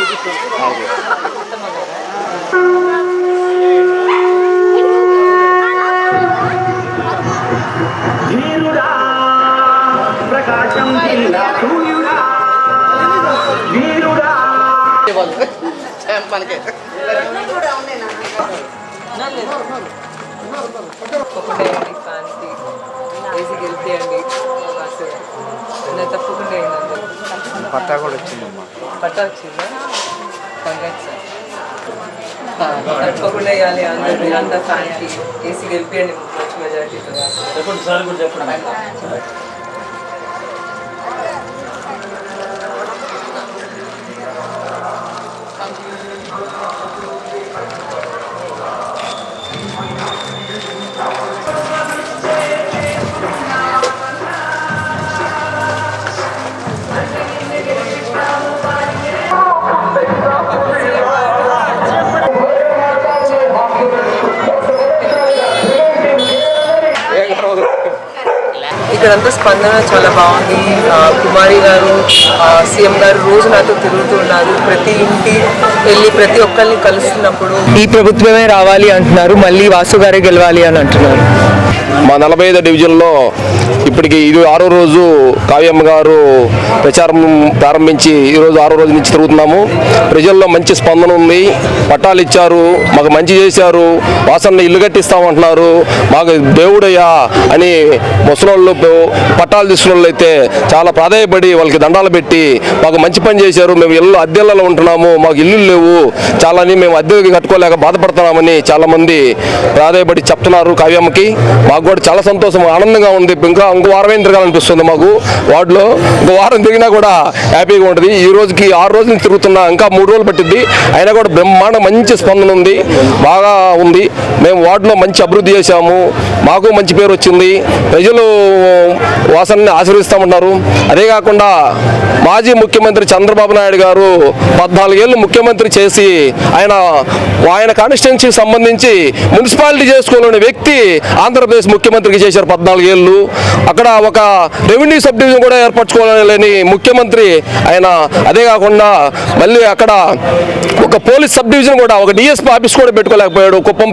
ఫ్యాన్కి అందరూ ప్లీజ్ గెలిపేయండి వాసు గారిని వీరుడా ప్రకాశం జిల్లా సూర్యుడా వీరుడా తప్పకుండా వేయండి ఫ్యాన్కి వేసి గెలిపేయండి వాసు నేను తప్పకుండా వేయండి అందరూ పట్టా కూడా వచ్చిందమ్మా. పట్టా వచ్చిందా? కంగ్రాట్స్ సార్ తప్పకుండా వేయాలి అందరూ మీరంతా ఫ్యాన్కి వేసి గెలిపేయండి మంచి మెజారిటీతో వాసు ఇక్కడంతా స్పందన చాలా బాగుంది. ఆ, కుమారి గారు సీఎం గారు రోజు నాతో తిరుగుతున్నారు ప్రతి ఇంటి వెళ్ళి ప్రతి ఒక్కరిని కలుస్తున్నప్పుడు ఈ ప్రభుత్వమే రావాలి అంటున్నారు. మళ్ళీ వాసు గారే గెలవాలి అని అంటున్నారు. మా నలభై ఐదో డివిజన్లో ఇప్పటికి ఇది ఆరో రోజు కావ్యమ్మ గారు ప్రచారం ప్రారంభించి ఈరోజు ఆరో రోజు నుంచి తిరుగుతున్నాము. ప్రజల్లో మంచి స్పందన ఉంది. పట్టాలు ఇచ్చారు. మాకు మంచి చేశారు. వాసన ఇల్లు కట్టిస్తామంటున్నారు. మాకు దేవుడయ్యా అని ముసలోళ్ళు పట్టాలు తీసుకున్న వాళ్ళు అయితే చాలా ప్రాధాయపడి వాళ్ళకి దండాలు పెట్టి మాకు మంచి పని చేశారు. మేము ఇల్లు అద్దెలలో ఉంటున్నాము. మాకు ఇల్లు లేవు. చాలా అని మేము అద్దెకి కట్టుకోలేక బాధపడుతున్నామని చాలామంది ప్రాధాయపడి చెప్తున్నారు కావ్యమ్మకి. మాకు కూడా చాలా సంతోషం ఆనందంగా ఉంది. ఇంకా ఇంకో వారం ఏం తిరగాలనిపిస్తుంది మాకు? వార్డులో ఇంకో వారం తిరిగినా కూడా హ్యాపీగా ఉంటుంది. ఈ రోజుకి ఆరు రోజులు తిరుగుతున్నా ఇంకా మూడు రోజులు పట్టింది అయినా కూడా బ్రహ్మాండ మంచి స్పందన ఉంది. బాగా ఉంది. మేము వార్డులో మంచి అభివృద్ధి చేశాము. మాకు మంచి పేరు వచ్చింది. ప్రజలు వాసనని ఆశీర్వదిస్తామన్నారు అదే కాకుండా మాజీ ముఖ్యమంత్రి చంద్రబాబు నాయుడు గారు పద్నాలుగేళ్ళు ముఖ్యమంత్రి చేసి ఆయన ఆయన కాన్స్టిట్యున్సీకి సంబంధించి మున్సిపాలిటీ చేసుకోలేని వ్యక్తి ఆంధ్రప్రదేశ్ ముఖ్యమంత్రికి చేశారు పద్నాలుగేళ్ళు. అక్కడ ఒక రెవెన్యూ సబ్ డివిజన్ కూడా ఏర్పరచుకోలేని ముఖ్యమంత్రి ఆయన. అదే కాకుండా మళ్ళీ అక్కడ ఒక పోలీస్ సబ్ డివిజన్ కూడా ఒక డిఎస్పీ ఆఫీస్ కూడా పెట్టుకోలేకపోయాడు. కుప్పం